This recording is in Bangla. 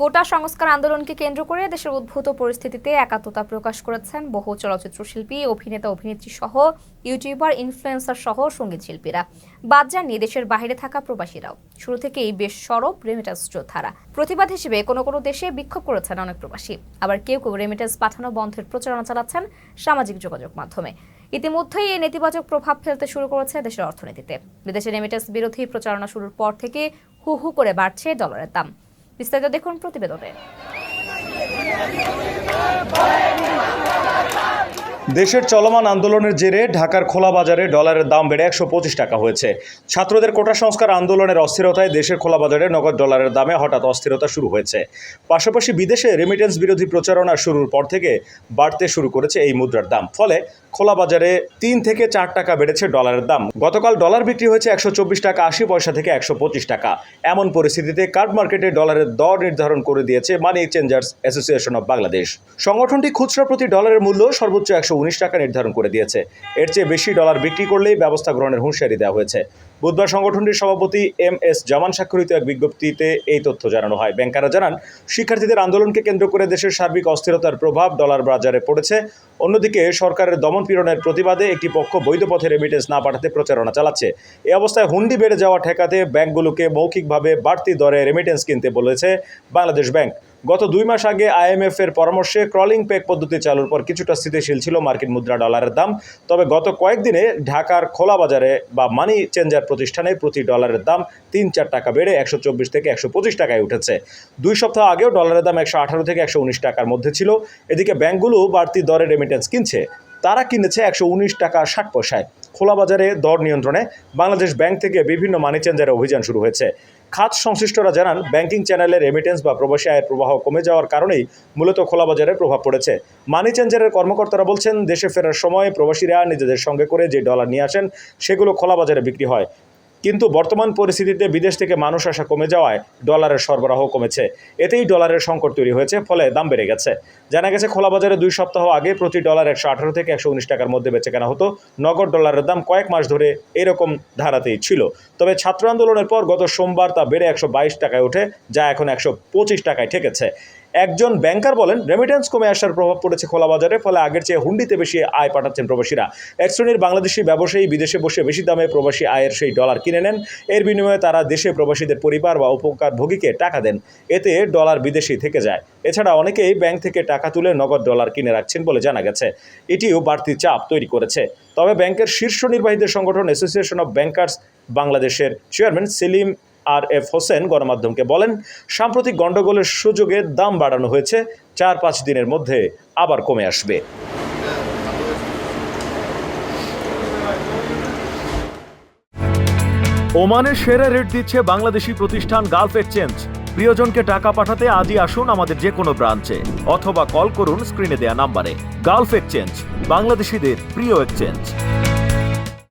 কোটা সংস্কার আন্দোলনকে কেন্দ্র করে দেশের উদ্ভূত পরিস্থিতিতে একাত্মতা প্রকাশ করেছেন বহু চলচ্চিত্র শিল্পী, অভিনেতা, অভিনেত্রী সহ ইউটিউবার ইনফ্লুয়েন্সার সহ সংগীত শিল্পীরা। বাদ যাননি দেশের বাইরে থাকা প্রবাসীরাও। শুরু থেকেই বেশ সরব রেমিটেন্স যোদ্ধারা। প্রতিবাদ হিসেবে কোনো কোনো দেশে বিক্ষোভ করেছেন অনেক প্রবাসী। আবার কেউ কেউ রেমিটেন্স পাঠানো বন্ধের প্রচারণা চালাচ্ছেন সামাজিক যোগাযোগ মাধ্যমে। ইতিমধ্যেই এই নেতিবাচক প্রভাব ফেলতে শুরু করেছে দেশের অর্থনীতিতে। বিদেশে রেমিটেন্স বিরোধী প্রচারণা শুরুর পর থেকে হু হু করে বাড়ছে ডলারের দাম। বিস্তারিত দেখুন প্রতিবেদনে। দেশের চলমান আন্দোলনের জেরে ঢাকার খোলা বাজারে ডলারের দাম বেড়ে একশো পঁচিশ টাকা হয়েছে। ছাত্রদের কোটা সংস্কার আন্দোলনের অস্থিরতায় দেশের খোলা বাজারে নগদ ডলারের দামে হঠাৎ অস্থিরতা শুরু হয়েছে। পাশাপাশি বিদেশে রেমিটেন্স বিরোধী প্রচারণা শুরুর পর থেকে বাড়তে শুরু করেছে এই মুদ্রার দাম। ফলে খোলা বাজারে তিন থেকে চার টাকা বেড়েছে ডলারের দাম। গতকাল ডলার বিক্রি হয়েছে একশো চব্বিশ টাকা, আশি পয়সা থেকে একশো পঁচিশ টাকা। এমন পরিস্থিতিতে কার্ড মার্কেটে ডলারের দর নির্ধারণ করে দিয়েছে money exchangers association of Bangladesh. সংগঠনটি খুচরা প্রতি ডলারের মূল্য সর্বোচ্চ একশো উনিশ টাকা নির্ধারণ করে দিয়েছে। এর চেয়ে বেশি ডলার বিক্রি করলেই ব্যবস্থা গ্রহণের হুঁশিয়ারি দেওয়া হয়েছে। বুধবার সংগঠনটির সভাপতি এম এস জামান স্বাক্ষরিত এক বিজ্ঞপ্তিতে এই তথ্য জানানো হয়। ব্যাংকাররা জানান, শিক্ষার্থীদের আন্দোলনকে কেন্দ্র করে দেশের সার্বিক অস্থিরতার প্রভাব ডলার বাজারে পড়েছে। অন্যদিকে, সরকারের দমন পীড়নের প্রতিবাদে একটি পক্ষ বৈধ পথে রেমিটেন্স না পাঠাতে প্রচারণা চালাচ্ছে। এ অবস্থায় হুন্ডি বেড়ে যাওয়া ঠেকাতে ব্যাংকগুলোকে মৌখিকভাবে বাড়তি দরে রেমিটেন্স কিনতে বলেছে বাংলাদেশ ব্যাংক। গত দুই মাস আগে আইএমএফ এর পরামর্শে ক্রলিং পেক পদ্ধতি চালুর পর কিছুটা স্থিতিশীল ছিল মার্কিন মুদ্রা ডলারের দাম। তবে গত কয়েকদিনে ঢাকার খোলা বাজারে বা মানি চেঞ্জার প্রতিষ্ঠানে প্রতি ডলারের দাম তিন চার টাকা বেড়ে একশো চব্বিশ থেকে একশো পঁচিশ টাকায় উঠেছে। দুই সপ্তাহ আগেও ডলারের দাম একশো আঠারো থেকে একশো উনিশ টাকার মধ্যে ছিল। এদিকে ব্যাংকগুলো বাড়তি দরে রেমিটেন্স কিনছে। তারা কিনেছে একশো উনিশ টাকা ষাট পয়সায়। খোলা বাজারে দর নিয়ন্ত্রণে বাংলাদেশ ব্যাংক থেকে বিভিন্ন মানি চেঞ্জারের অভিযান শুরু হয়েছে। খাত সংশ্লিষ্টরা জানান ব্যাংকিং চ্যানেলের রেমিটেন্স বা প্রবাসী আয়ের প্রবাহ কমে যাওয়ার কারণেই মূলত খোলা বাজারে প্রভাব পড়েছে। মানি চেঞ্জারের কর্মকর্তারা বলছেন, দেশে ফেরার সময় প্রবাসীরা নিজেদের সঙ্গে করে যে ডলার নিয়ে আসেন, সেগুলো খোলা বাজারে বিক্রি হয়। কিন্তু বর্তমান পরিস্থিতিতে বিদেশ থেকে মানুষ আসা কমে যাওয়ায় ডলারের সরবরাহ কমেছে। এতেই ডলারের সংকট তৈরি হয়েছে, ফলে দাম বেড়ে গেছে। জানা গেছে খোলা বাজারে দুই সপ্তাহ আগে প্রতি ডলার একশো আঠারো থেকে একশো উনিশ টাকার মধ্যে বেচে কেনা হতো। নগদ ডলারের দাম কয়েক মাস ধরে এরকম ধারাতেই ছিল। তবে ছাত্র আন্দোলনের পর গত সোমবার তা বেড়ে একশো বাইশ টাকায় ওঠে, যা এখন একশো পঁচিশ টাকায় ঠেকেছে। একজন ব্যাংকার বলেন রেমিটেন্স কমে আসার প্রভাব পড়েছে খোলা বাজারে, ফলে আগের চেয়ে হুন্ডিতে বেশি আয় পাঠাচ্ছেন প্রবাসীরা। এক শ্রেণির বাংলাদেশি ব্যবসায়ী বিদেশে বসে বেশি দামে প্রবাসী আয়ের সেই ডলার কিনে নেন। এর বিনিময়ে তারা দেশে প্রবাসীদের পরিবার বা উপকারভোগীকে টাকা দেন। এতে ডলার বিদেশি থেকে যায়। এছাড়া অনেকেই ব্যাংক থেকে টাকা তুলে নগদ ডলার কিনে রাখছেন বলে জানা গেছে। এটিও বাড়তি চাপ তৈরি করেছে। তবে ব্যাংকের শীর্ষ নির্বাহীদের সংগঠন অ্যাসোসিয়েশন অব ব্যাংকার্স বাংলাদেশের chairman Selim R F Hossain গণমাধ্যমকে বলেন, সাম্প্রতিক গণ্ডগোলের সুযোগে দাম বাড়ানো হয়েছে, চার পাঁচ দিনের মধ্যে আবার কমে আসবে। ওমানের সেরা রেট দিচ্ছে বাংলাদেশি প্রতিষ্ঠান গালফ এক্সচেঞ্জ। প্রিয়জনকে টাকা পাঠাতে আজই আসুন আমাদের যে কোনো ব্রাঞ্চে, অথবা কল করুন স্ক্রিনে দেয়া নাম্বারে। গালফ এক্সচেঞ্জ, বাংলাদেশিদের প্রিয় এক্সচেঞ্জ।